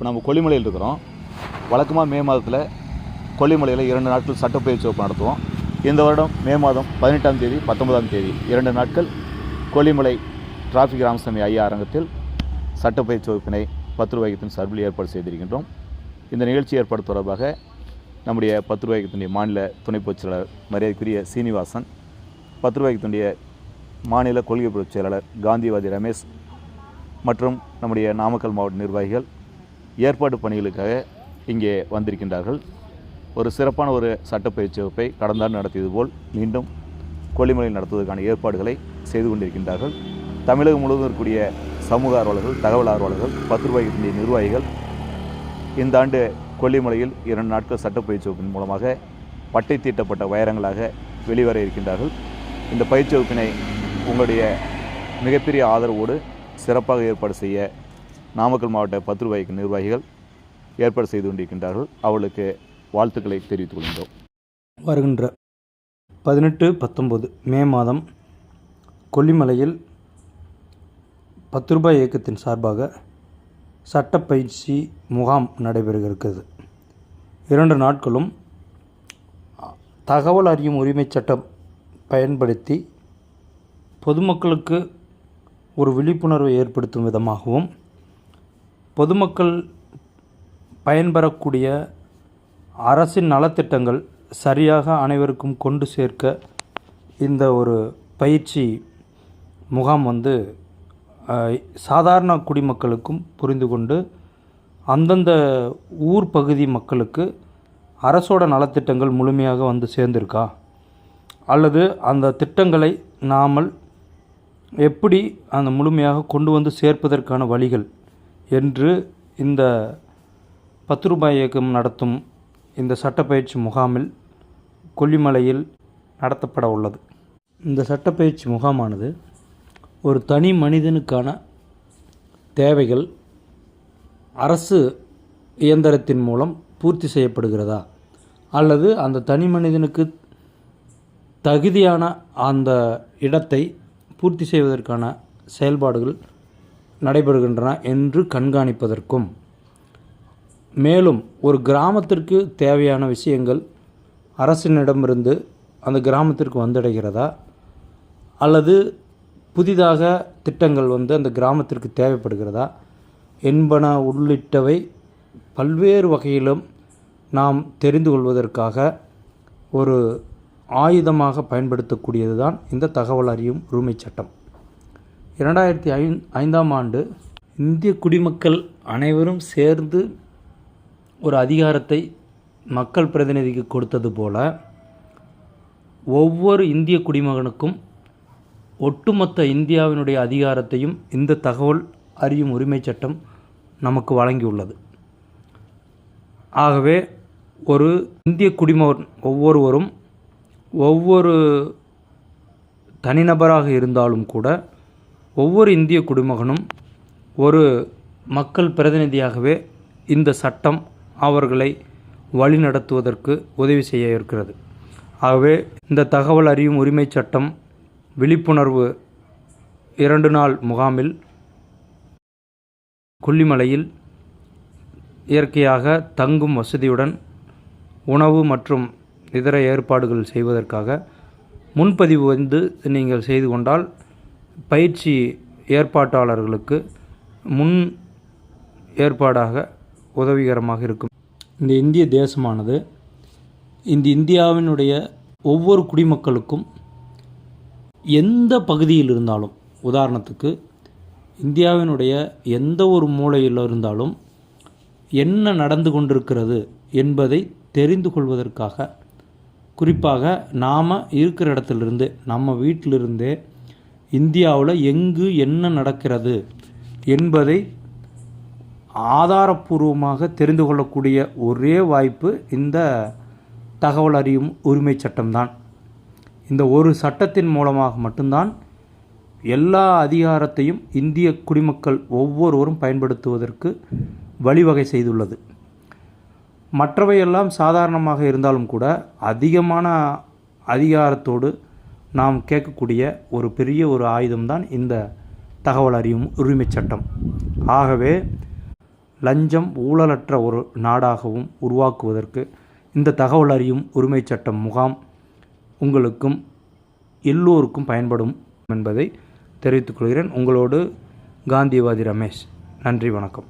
இப்போ நம்ம கொல்லிமலையில் இருக்கிறோம். வழக்கமாக மே மாதத்தில் கொல்லிமலையில் இரண்டு நாட்கள் சட்டப்பயிற்சி வகுப்பு நடத்துவோம். இந்த வருடம் மே மாதம் பதினெட்டாம் தேதி பத்தொன்பதாம் தேதி இரண்டு நாட்கள் கொல்லிமலை டிராஃபிக் ராமசாமி ஐயா அரங்கத்தில் சட்டப்பயிற்சி வகுப்பினை பத்து ரூபாய்க்கத்தின் சார்பில் ஏற்பாடு செய்திருக்கின்றோம். இந்த நிகழ்ச்சி ஏற்பாடு தொடர்பாக நம்முடைய பத்து ரூபாய்க்கத்தினுடைய மாநில துணை பொதுச் செயலாளர் மரியாதைக்குரிய சீனிவாசன் பத்து ரூபாய்க்கத்தினுடைய மாநில கொள்கை பொதுச் செயலாளர் காந்திவாதி ரமேஷ் மற்றும் நம்முடைய நாமக்கல் மாவட்ட நிர்வாகிகள் ஏற்பாடு பணிகளுக்காக இங்கே வந்திருக்கின்றார்கள். ஒரு சிறப்பான ஒரு சட்டப்பயிற்சி வகுப்பை கடந்த ஆண்டு நடத்தியது போல் மீண்டும் கொல்லிமலையில் நடத்துவதற்கான ஏற்பாடுகளை செய்து கொண்டிருக்கின்றார்கள். தமிழகம் முழுவதும் இருக்கக்கூடிய சமூக ஆர்வலர்கள் தகவல் ஆர்வலர்கள் பத்து ரூபாய்க்கு நிர்வாகிகள் இந்த ஆண்டு கொல்லிமலையில் இரண்டு நாட்கள் சட்டப்பயிற்சி வகுப்பின் மூலமாக பட்டை தீட்டப்பட்ட வைரங்களாக வெளிவர இருக்கின்றார்கள். இந்த பயிற்சி வகுப்பினை உங்களுடைய மிகப்பெரிய ஆதரவோடு சிறப்பாக ஏற்பாடு செய்ய நாமக்கல் மாவட்ட பத்து ரூபாய்க்கு நிர்வாகிகள் ஏற்பாடு செய்து கொண்டிருக்கின்றார்கள். அவளுக்கு வாழ்த்துக்களை தெரிவித்துக் கொள்கின்றோம். வருகின்ற பதினெட்டு பத்தொம்பது மே மாதம் கொல்லிமலையில் பத்து ரூபாய் இயக்கத்தின் சார்பாக சட்டப்பயிற்சி முகாம் நடைபெற இருக்கிறது இரண்டு நாட்களும் தகவல் அறியும் உரிமைச் சட்டம் பயன்படுத்தி பொதுமக்களுக்கு ஒரு விழிப்புணர்வை ஏற்படுத்தும் விதமாகவும் பொதுமக்கள் பயன்பெறக்கூடிய அரசின் நலத்திட்டங்கள் சரியாக அனைவருக்கும் கொண்டு சேர்க்க இந்த ஒரு பயிற்சி முகாம் வந்து சாதாரண குடிமக்களுக்கும் புரிந்து கொண்டு அந்தந்த ஊர் பகுதி மக்களுக்கு அரசோட நலத்திட்டங்கள் முழுமையாக வந்து சேர்ந்திருக்கா? அல்லது அந்த திட்டங்களை நாமல் எப்படி அந்த முழுமையாக கொண்டு வந்து சேர்ப்பதற்கான வழிகள் என்று இந்த பத்து ரூபாய் இயக்கம் நடத்தும் இந்த சட்டப்பயிற்சி முகாமில் கொல்லிமலையில் நடத்தப்பட உள்ளது. இந்த சட்டப்பயிற்சி முகாமானது ஒரு தனி மனிதனுக்கான தேவைகள் அரசு இயந்திரத்தின் மூலம் பூர்த்தி செய்யப்படுகிறதா? அல்லது அந்த தனி மனிதனுக்கு தகுதியான அந்த இடத்தை பூர்த்தி செய்வதற்கான செயல்பாடுகள் நடைபெறுகின்றன என்று கண்காணிப்பதற்கும். மேலும் ஒரு கிராமத்திற்கு தேவையான விஷயங்கள் அரசினிடமிருந்து அந்த கிராமத்திற்கு வந்தடைகிறதா? அல்லது புதிதாக திட்டங்கள் வந்து அந்த கிராமத்திற்கு தேவைப்படுகிறதா? என்பன உள்ளிட்டவை பல்வேறு வகையிலும் நாம் தெரிந்து கொள்வதற்காக ஒரு ஆயுதமாக பயன்படுத்தக்கூடியது தான் இந்த தகவல் அறியும் உரிமைச் சட்டம். இரண்டாயிரத்தி ஐந் ஐந்தாம் ஆண்டு இந்திய குடிமக்கள் அனைவரும் சேர்ந்து ஒரு அதிகாரத்தை மக்கள் பிரதிநிதிக்கு கொடுத்தது போல ஒவ்வொரு இந்திய குடிமகனுக்கும் ஒட்டுமொத்த இந்தியாவினுடைய அதிகாரத்தையும் இந்த தகவல் அறியும் உரிமைச் சட்டம் நமக்கு வழங்கியுள்ளது. ஆகவே ஒரு இந்திய குடிமகன் ஒவ்வொருவரும் ஒவ்வொரு தனிநபராக இருந்தாலும் கூட ஒவ்வொரு இந்திய குடிமகனும் ஒரு மக்கள் பிரதிநிதியாகவே இந்த சட்டம் அவர்களை வழிநடத்துவதற்கு உதவி செய்ய இருக்கிறது. ஆகவே இந்த தகவல் அறியும் உரிமைச் சட்டம் விழிப்புணர்வு இரண்டு நாள் முகாமில் கொல்லிமலையில் இயற்கையாக தங்கும் வசதியுடன் உணவு மற்றும் இதர ஏற்பாடுகள் செய்வதற்காக முன்பதிவு வந்து நீங்கள் செய்து கொண்டால் பயிற்சி ஏற்பாட்டாளர்களுக்கு முன் ஏற்பாடாக உதவிகரமாக இருக்கும். இந்த இந்திய தேசமானது இந்த இந்தியாவினுடைய ஒவ்வொரு குடிமக்களுக்கும் எந்த பகுதியில் இருந்தாலும் உதாரணத்துக்கு இந்தியாவினுடைய எந்த ஒரு மூலையில் இருந்தாலும் என்ன நடந்து கொண்டிருக்கிறது என்பதை தெரிந்து கொள்வதற்காக குறிப்பாக நாம் இருக்கிற இடத்துலிருந்து நம்ம வீட்டிலிருந்தே இந்தியாவில் எங்கு என்ன நடக்கிறது என்பதை ஆதாரப்பூர்வமாக தெரிந்து கொள்ளக்கூடிய ஒரே வாய்ப்பு இந்த தகவல் அறியும் உரிமைச் சட்டம்தான். இந்த ஒரு சட்டத்தின் மூலமாக மட்டும்தான் எல்லா அதிகாரத்தையும் இந்திய குடிமக்கள் ஒவ்வொருவரும் பயன்படுத்துவதற்கு வழிவகை செய்துள்ளது. மற்றவையெல்லாம் சாதாரணமாக இருந்தாலும் கூட அதிகமான அதிகாரத்தோடு நாம் கேட்கக்கூடிய ஒரு பெரிய ஒரு ஆயுதம்தான் இந்த தகவல் அறியும் உரிமைச் சட்டம். ஆகவே லஞ்சம் ஊழலற்ற ஒரு நாடாகவும் உருவாக்குவதற்கு இந்த தகவல் அறியும் உரிமைச் சட்டம் முகாம் உங்களுக்கும் எல்லோருக்கும் பயன்படும் என்பதை தெரிவித்துக் கொள்கிறேன். உங்களோடு காந்திவாதி ரமேஷ். நன்றி வணக்கம்.